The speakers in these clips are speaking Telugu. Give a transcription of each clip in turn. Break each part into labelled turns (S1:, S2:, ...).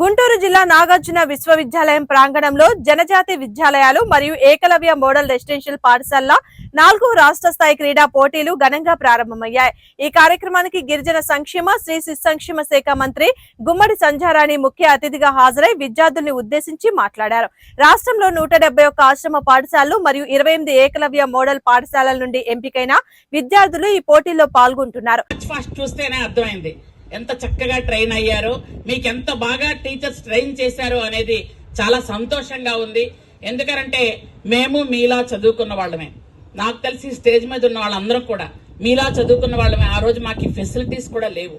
S1: గుంటూరు జిల్లా నాగార్జున విశ్వవిద్యాలయం ప్రాంగణంలో జనజాతి విద్యాలయాలు మరియు ఏకలవ్య మోడల్ రెసిడెన్షియల్ పాఠశాల నాలుగు రాష్ట్ర స్థాయి క్రీడా పోటీలు ఘనంగా ప్రారంభమయ్యాయి. ఈ కార్యక్రమానికి గిరిజన సంక్షేమ శ్రీ శిశు సంక్షేమ శాఖ మంత్రి గుమ్మడి సంజారాణి ముఖ్య అతిథిగా హాజరై విద్యార్థుల్ని ఉద్దేశించి మాట్లాడారు. రాష్ట్రంలో నూట ఒక్క ఆశ్రమ పాఠశాలలు మరియు ఇరవై ఎనిమిది ఏకలవ్య మోడల్ పాఠశాలల నుండి ఎంపికైన విద్యార్థులు ఈ పోటీల్లో పాల్గొంటున్నారు.
S2: ఫస్ట్ చూస్తేనే అర్థమైంది. ఎంత చక్కగా ట్రైన్ అయ్యారో మీకు ఎంత బాగా టీచర్స్ ట్రైన్ చేశారో అనేది చాలా సంతోషంగా ఉంది. ఎందుకంటే మేము మీలా చదువుకున్న వాళ్ళమే. నాకు తెలిసి స్టేజ్ మీద ఉన్న వాళ్ళందరం కూడా మీలా చదువుకున్న వాళ్ళమే. ఆ రోజు మాకు ఫెసిలిటీస్ కూడా లేవు.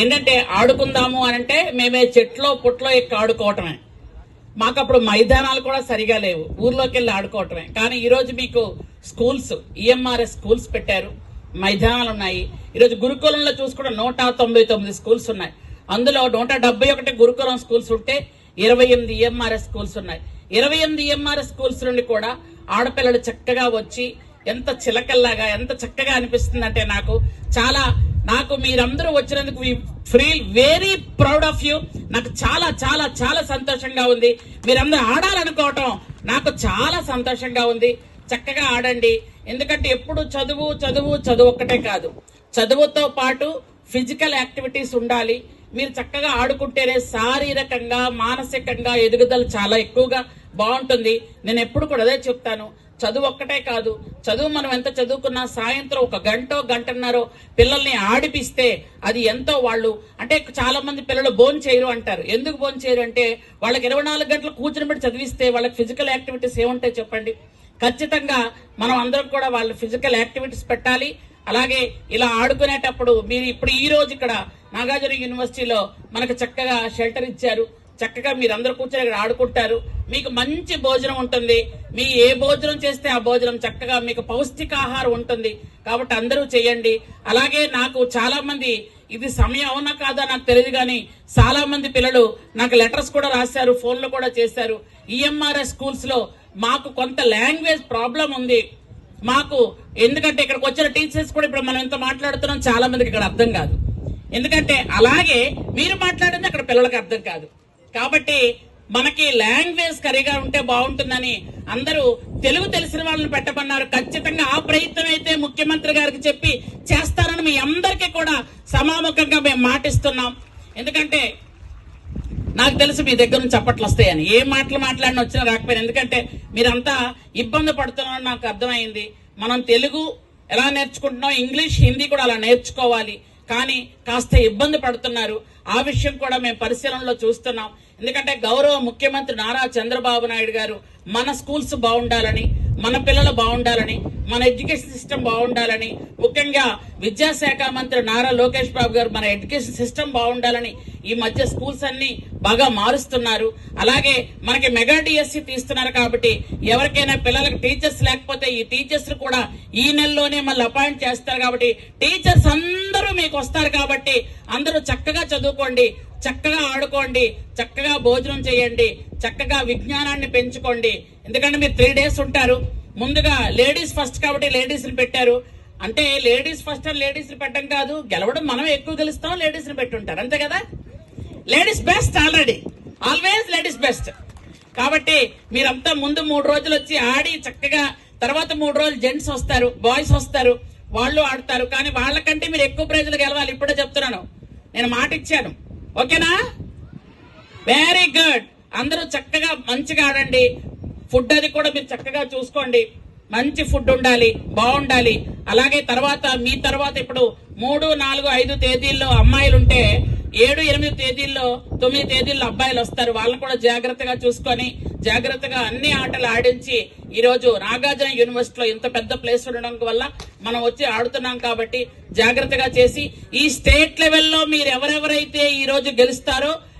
S2: ఏంటంటే ఆడుకుందాము అని అంటే మేమే చెట్లో పుట్లో ఎక్కి ఆడుకోవటమే. మాకు అప్పుడు మైదానాలు కూడా సరిగా లేవు. ఊర్లోకి వెళ్ళి ఆడుకోవటమే. కానీ ఈరోజు మీకు స్కూల్స్ ఈఎంఆర్ఎస్ స్కూల్స్ పెట్టారు. మైదానాలు ఉన్నాయి. ఈరోజు గురుకులంలో చూసుకుంటే నూట తొంభై తొమ్మిది స్కూల్స్ ఉన్నాయి. అందులో నూట డెబ్బై ఒకటి గురుకులం స్కూల్స్ ఉంటే ఇరవై ఎనిమిది ఈఎంఆర్ఎస్ స్కూల్స్ ఉన్నాయి. ఇరవై ఎనిమిది ఈఎంఆర్ఎస్ స్కూల్స్ నుండి కూడా ఆడపిల్లలు చక్కగా వచ్చి ఎంత చిలకల్లాగా ఎంత చక్కగా అనిపిస్తుందంటే నాకు చాలా నాకు మీరందరూ వచ్చినందుకు feel very proud of you. నాకు చాలా చాలా చాలా సంతోషంగా ఉంది. మీరందరూ ఆడాలనుకోవటం నాకు చాలా సంతోషంగా ఉంది. చక్కగా ఆడండి. ఎందుకంటే ఎప్పుడు చదువు చదువు చదువు ఒక్కటే కాదు. చదువుతో పాటు ఫిజికల్ యాక్టివిటీస్ ఉండాలి. మీరు చక్కగా ఆడుకుంటేనే శారీరకంగా మానసికంగా ఎదుగుదల చాలా ఎక్కువగా బాగుంటుంది. నేను ఎప్పుడు కూడా అదే చెప్తాను. చదువు ఒక్కటే కాదు. చదువు మనం ఎంత చదువుకున్నా సాయంత్రం ఒక గంటో గంటన్నరో పిల్లల్ని ఆడిపిస్తే అది ఎంతో వాళ్ళు. అంటే చాలా మంది పిల్లలు బోన్ చేయరు అంటారు. ఎందుకు బోన్ చేయరు అంటే వాళ్ళకి ఇరవై నాలుగు గంటలు కూర్చుని పెట్టి చదివిస్తే వాళ్ళకి ఫిజికల్ యాక్టివిటీస్ ఏముంటాయి చెప్పండి? ఖచ్చితంగా మనం అందరం కూడా వాళ్ళు ఫిజికల్ యాక్టివిటీస్ పెట్టాలి. అలాగే ఇలా ఆడుకునేటప్పుడు మీరు ఇప్పుడు ఈ రోజు ఇక్కడ నాగార్జున యూనివర్సిటీలో మనకు చక్కగా షెల్టర్ ఇచ్చారు. చక్కగా మీరు అందరు కూర్చొని ఇక్కడ ఆడుకుంటారు. మీకు మంచి భోజనం ఉంటుంది. మీ ఏ భోజనం చేస్తే ఆ భోజనం చక్కగా మీకు పౌష్టికాహారం ఉంటుంది. కాబట్టి అందరూ చేయండి. అలాగే నాకు చాలా మంది ఇది సమయం అవునా కాదా నాకు తెలియదు కానీ చాలా మంది పిల్లలు నాకు లెటర్స్ కూడా రాశారు ఫోన్లు కూడా చేశారు. ఈఎంఆర్ఎస్ స్కూల్స్లో మాకు కొంత లాంగ్వేజ్ ప్రాబ్లం ఉంది. మాకు ఎందుకంటే ఇక్కడికి వచ్చిన టీచర్స్ కూడా ఇప్పుడు మనం ఎంత మాట్లాడుతున్నాం చాలా మందికి ఇక్కడ అర్థం కాదు. ఎందుకంటే అలాగే మీరు మాట్లాడింది అక్కడ పిల్లలకి అర్థం కాదు. కాబట్టి మనకి లాంగ్వేజ్ కరిగా ఉంటే బాగుంటుందని అందరూ తెలుగు తెలిసిన వాళ్ళని పెట్టమన్నారు. ఖచ్చితంగా ఆ ప్రయత్నం అయితే ముఖ్యమంత్రి గారికి చెప్పి చేస్తారని మీ అందరికీ కూడా సమాముఖంగా మేము మాటిస్తున్నాం. ఎందుకంటే నాకు తెలుసు మీ దగ్గర నుంచి చప్పట్లు వస్తాయని. ఏ మాటలు మాట్లాడిన వచ్చినా రాకపోయినా. ఎందుకంటే మీరంతా ఇబ్బంది పడుతున్నారని నాకు అర్థమైంది. మనం తెలుగు ఎలా నేర్చుకుంటున్నాం? ఇంగ్లీష్ హిందీ కూడా అలా నేర్చుకోవాలి. కానీ కాస్త ఇబ్బంది పడుతున్నారు. ఆ విషయం కూడా మేము పరిశీలనలో చూస్తున్నాం. ఎందుకంటే గౌరవ ముఖ్యమంత్రి నారా చంద్రబాబు నాయుడు గారు మన స్కూల్స్ బాగుండాలని మన పిల్లలు బాగుండాలని మన ఎడ్యుకేషన్ సిస్టమ్ బాగుండాలని ముఖ్యంగా విద్యాశాఖ మంత్రి నారా లోకేష్ బాబు గారు మన ఎడ్యుకేషన్ సిస్టమ్ బాగుండాలని ఈ మధ్య స్కూల్స్ అన్ని బాగా మారుస్తున్నారు. అలాగే మనకి మెగా డిఎస్సి తీస్తున్నారు కాబట్టి ఎవరికైనా పిల్లలకు టీచర్స్ లేకపోతే ఈ టీచర్స్ కూడా ఈ నెలలోనే మళ్ళీ అపాయింట్ చేస్తారు కాబట్టి టీచర్స్ అందరూ మీకు వస్తారు కాబట్టి అందరూ చక్కగా చదువుకోండి చక్కగా ఆడుకోండి చక్కగా భోజనం చేయండి చక్కగా విజ్ఞానాన్ని పెంచుకోండి. ఎందుకంటే మీరు త్రీ డేస్ ఉంటారు. ముందుగా లేడీస్ ఫస్ట్ కాబట్టి లేడీస్ని పెట్టారు. అంటే లేడీస్ ఫస్ట్ అని లేడీస్ పెట్టడం కాదు గెలవడం మనం ఎక్కువ గెలుస్తాం లేడీస్ని పెట్టుంటారు. అంతే కదా? Ladies best already. Always ladies best. కాబట్టి మీరంతా ముందు మూడు రోజులు వచ్చి ఆడి చక్కగా తర్వాత మూడు రోజులు జెంట్స్ వస్తారు బాయ్స్ వస్తారు వాళ్ళు ఆడతారు. కానీ వాళ్ళకంటే మీరు ఎక్కువ ప్రైజులు గెలవాలి. ఇప్పుడే చెప్తున్నాను. నేను మాట ఇచ్చాను. ఓకేనా? వెరీ గుడ్ అందరూ చక్కగా మంచిగా ఆడండి. ఫుడ్ అది కూడా మీరు చక్కగా చూసుకోండి. మంచి ఫుడ్ ఉండాలి బాగుండాలి. అలాగే తర్వాత మీ తర్వాత ఇప్పుడు మూడు నాలుగు ఐదు తేదీల్లో అమ్మాయిలు ఉంటే ఏడు ఎనిమిది తేదీల్లో తొమ్మిది తేదీల్లో అబ్బాయిలు వస్తారు. వాళ్ళని కూడా జాగ్రత్తగా చూసుకొని జాగ్రత్తగా అన్ని ఆటలు ఆడించి ఈరోజు నాగార్జున యూనివర్సిటీలో ఇంత పెద్ద ప్లేస్ ఉండడం వల్ల మనం వచ్చి ఆడుతున్నాం కాబట్టి జాగ్రత్తగా చేసి ఈ స్టేట్ లెవెల్లో మీరు ఎవరెవరైతే ఈరోజు గెలుస్తారో